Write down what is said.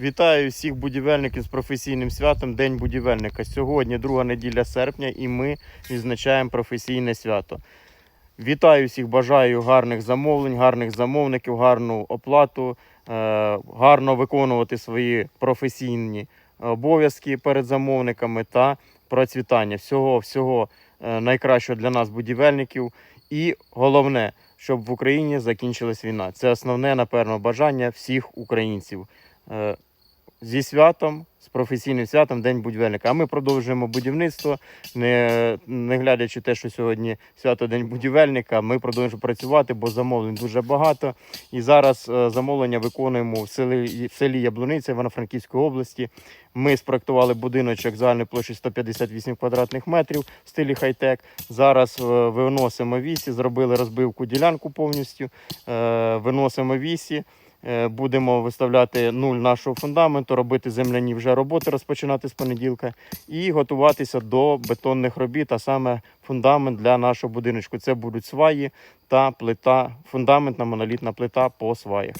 Вітаю всіх будівельників з професійним святом День будівельника. Сьогодні друга неділя серпня, і ми відзначаємо професійне свято. Вітаю всіх, бажаю гарних замовлень, гарних замовників, гарну оплату, е, гарно виконувати свої професійні обов'язки перед замовниками та процвітання. Всього, всього е, найкращого для нас, будівельників. І головне, щоб в Україні закінчилась війна. Це основне, напевно, бажання всіх українців. Зі святом, з професійним святом День будівельника. А ми продовжуємо будівництво, не, не глядячи те, що сьогодні свято День будівельника, ми продовжуємо працювати, бо замовлень дуже багато. І зараз е, замовлення виконуємо в селі, в селі Яблуниця Івано-Франківської області. Ми спроектували будиночок загальною площею 158 квадратних метрів в стилі хай-тек. Зараз е, виносимо вісі, зробили розбивку ділянку повністю, е, виносимо вісі. Е, Будемо виставляти нуль нашого фундаменту, робити земляні вже роботи, розпочинати з понеділка і готуватися до бетонних робіт, а саме фундамент для нашого будиночку. Це будуть сваї та плита, фундаментна монолітна плита по сваях.